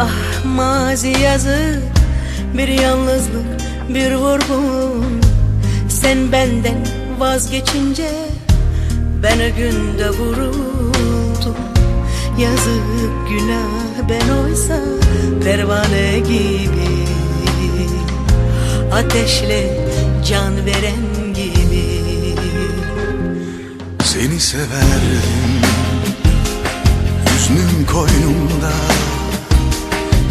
ah mazi yazık Bir yalnızlık bir vurgun. Sen benden vazgeçince Ben o günde vuruldum. Yazık günah ben oysa Pervane gibi. Ateşle can veren gibi. Seni severdim Hüznün koynumda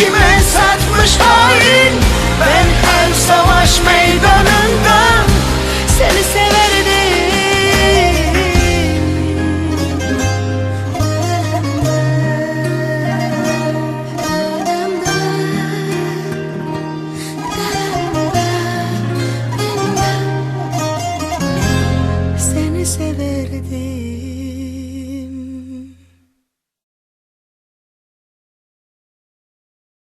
kime satmış hain? Ben her savaş meydanında Seni severdim. Seni severdim